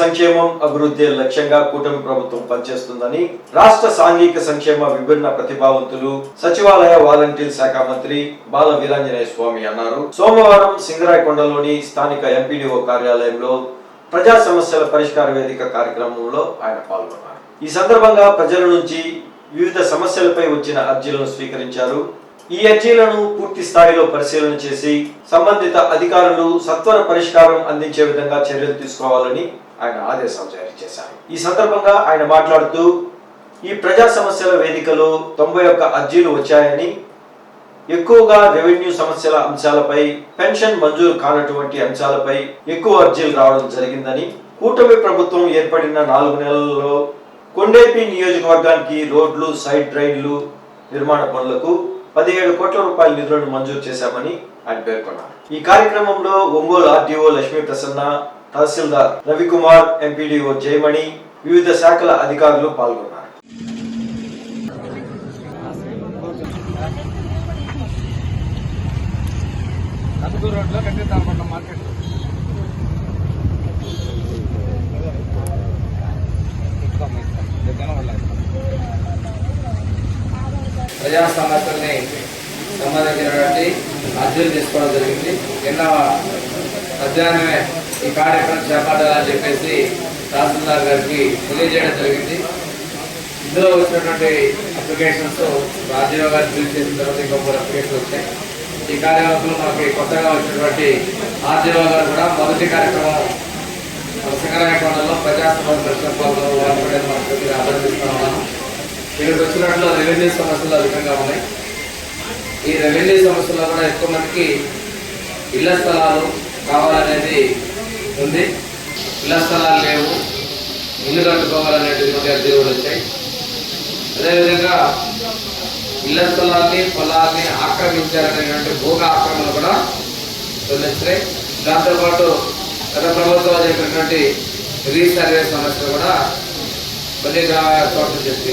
సంక్షేమం అభివృద్ధి లక్ష్యంగా కూటమి ప్రభుత్వం పనిచేస్తుందని రాష్ట్ర సాంఘిక సంక్షేమ విభిన్న ప్రతిభావంతులు సచివాలయ వాలంటీర్ శాఖ మంత్రి బాల వీరాంజనేయ స్వామి అన్నారు. సోమవారం సింగరాయకొండలోని స్థానిక ఎంపీడీఓ కార్యాలయంలో ప్రజా సమస్యల పరిష్కార వేదిక కార్యక్రమంలో ఆయన పాల్గొన్నారు. ఈ సందర్భంగా ప్రజల నుంచి వివిధ సమస్యలపై వచ్చిన అర్జీలను స్వీకరించారు. ఈ అర్జీలను పూర్తి స్థాయిలో పరిశీలన చేసి సంబంధిత అధికారులు సత్వర పరిష్కారం అందించే విధంగా చర్యలు తీసుకోవాలని ఆయన ఆదేశాలు జారీ చేశారు. ఈ సందర్భంగా ఆయన మాట్లాడుతూ ఈ ప్రజా సమస్యల వేదికలో తొంభై ఒక్క అర్జీలు వచ్చాయని ఎక్కువగా రెవెన్యూ సమస్యల అంశాలపై పెన్షన్ మంజూరు కానటువంటి అంశాలపై ఎక్కువ అర్జీలు రావడం జరిగిందని కూటమి ప్రభుత్వం ఏర్పడిన నాలుగు నెలల్లో కొండేపి నియోజకవర్గానికి రోడ్లు సైడ్ డ్రైన్లు నిర్మాణ పనులకు పదిహేడు కోట్ల రూపాయల నిధులను మంజూరు చేశామని ఆయన పేర్కొన్నారు. ఈ కార్యక్రమంలో ఒంగోలు ఆర్డీఓ లక్ష్మీ ప్రసన్న తహసీల్దార్ రవికుమార్ ఎంపీడీఓ జయమణి వివిధ శాఖల అధికారులు పాల్గొన్నారు. కదుకూరు రోడ్లో మార్కెట్. ప్రజా సమస్యల్ని సంబంధించినటువంటి అర్జీలు తీసుకోవడం జరిగింది. నిన్న మధ్యాహ్నమే ఈ కార్యక్రమం చేపట్టాలని చెప్పేసి తహసీల్దార్ గారికి తెలియజేయడం జరిగింది. ఇందులో వచ్చినటువంటి అప్లికేషన్స్ రాజీవ్ గారు ఫిల్ చేసిన తర్వాత ఇంకా మూడు వచ్చాయి. ఈ కార్యక్రమంలో మనకి కొత్తగా వచ్చినటువంటి ఆర్జీవ గారు కూడా మొదటి కార్యక్రమం సింగరాయకొండలో ప్రజాసభ దర్శనపాలలో పాల్గొనేది మనకు కొద్దిగా అభినందిస్తా ఉన్నాను ఇక్కడికి వచ్చినట్లు రెవెన్యూ సమస్యలు అధికంగా ఉన్నాయి. ఈ రెవెన్యూ సమస్యల్లో కూడా ఎక్కువ మందికి ఇళ్ళ స్థలాలు కావాలనేది ఉంది. ఇళ్ళ స్థలాలు లేవు. ఇల్లు కట్టుకోవాలనేటువంటి అర్జీలు కూడా వచ్చాయి. అదేవిధంగా ఇళ్ళ స్థలాన్ని పొలాన్ని ఆక్రమించారనేటువంటి భూగ ఆక్రమణ కూడా తొలగించాయి దాంతోపాటు గత ప్రభుత్వం చెప్పినటువంటి రీసర్వే సమస్య కూడా కొన్ని చోట్ల చెప్పి